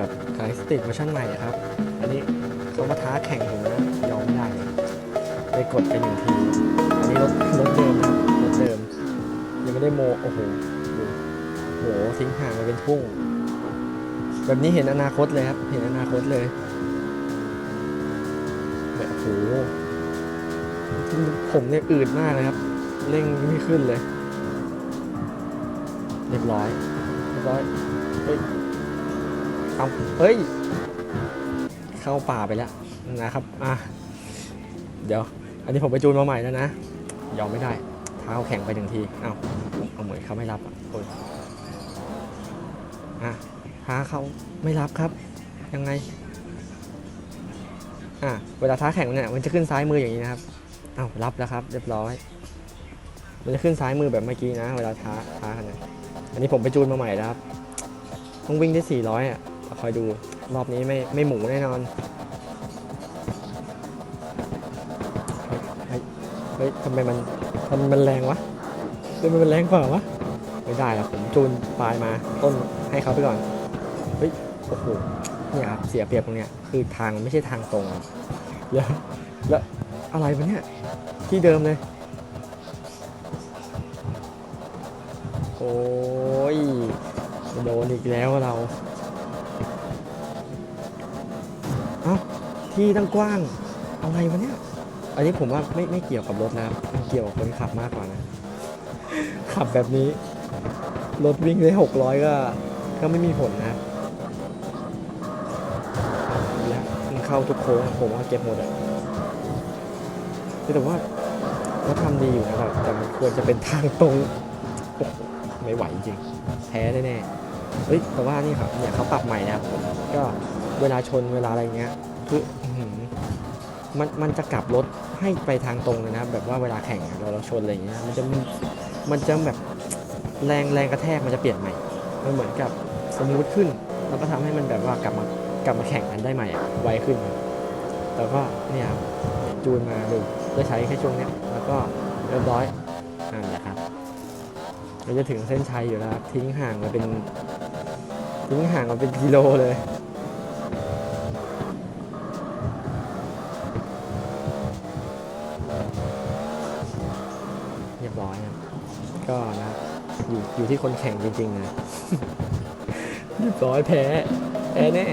กับคาลิสติกเวอร์ชันใหม่ครับ อันนี้เขามาท้าแข่งผมนะยอมไม่ได้เลยไปกดไปหนึ่งที อันนี้รถรถเดิมนะรถเดิม ยังไม่ได้โมโอ้โหดูโหทิ้งห่างมาเป็นทุ่ง แบบนี้เห็นอนาคตเลยครับ เห็นอนาคตเลยแบบโอ้โหผมเนี่ยอืดมากเลยครับ เร่งไม่ขึ้นเลย เรียบร้อย เรียบร้อยเฮ้ย เอาเฮ้ย เข้าป่าไปแล้วนะครับ อะ เดี๋ยว อันนี้ผมไปจูนมาใหม่แล้วนะ ยอมไม่ได้ เท้าแข็งไปหนึ่งที เอาเอาเหมยเขาไม่รับอะโอ้ยอะท้าเขาไม่รับครับ ยังไง อะ เวลาท้าแข่งเนี่ยมันจะขึ้นซ้ายมืออย่างนี้นะครับ เอารับแล้วครับ เรียบร้อย มันจะขึ้นซ้ายมือแบบเมื่อกี้นะ เวลาท้าท้ากันเนี่ยอันนี้ผมไปจูนมาใหม่แล้วครับ ต้องวิ่งได้ 400 อะ คอยดู รอบนี้ไม่ไม่หมูแน่นอน เฮ้ยเฮ้ยทำไมมันทำไมมันแรงวะทำไมมันแรงกว่าวะ ไม่ได้อะผมจูนปลายมาต้นให้เขาไปก่อน เฮ้ย โอ้โห เนี่ยครับเสียเปรียบตรงเนี้ย คือทางมันไม่ใช่ทางตรง แล้วแล้วอะไรวะเนี่ย ที่เดิมเลย โอ้ยโดนอีกแล้วเรา อ้าที่ตั้งกว้าง อะไรวะเนี่ย อันนี้ผมว่าไม่ไม่เกี่ยวกับรถนะมันเกี่ยวกับคนขับมากกว่านะ ขับแบบนี้ รถวิ่งได้หกร้อยก็ ก็ไม่มีผลนะแล้วมันเข้าทุกโค้งผมว่าเก็บหมดอะแต่ว่าเขาทำดีอยู่นะครับแต่มันควรจะเป็นทางตรง ไม่ไหวจริง แพ้แน่ๆเฮ้ยแต่ว่านี่ครับเนี่ยเขาปรับใหม่นะครับก็ เวลาชนเวลาอะไรเงี้ยคือมันมันจะกลับรถให้ไปทางตรงเลยนะ แบบว่าเวลาแข่งเราเราชนอะไรเงี้ยมันจะมันมันจะแบบแรงแรงกระแทกมันจะเปลี่ยนใหม่ มันเหมือนกับสมูทขึ้น แล้วก็ทำให้มันแบบว่ากลับมากลับมาแข่งกันได้ใหม่อะไวขึ้นแต่ก็เนี่ยครับจูนมาดูก็ใช้แค่ช่วงเนี้ยแล้วก็เรียบร้อยนั่นแหละครับเราจะถึงเส้นชัยอยู่แล้วทิ้งห่างมาเป็นทิ้งห่างมาเป็นกิโลเลย ยบร้อยนะก็นะอยู่อยู่ที่คนแข่งจริงๆนะเรียบร้อยแพ้แพ้แน่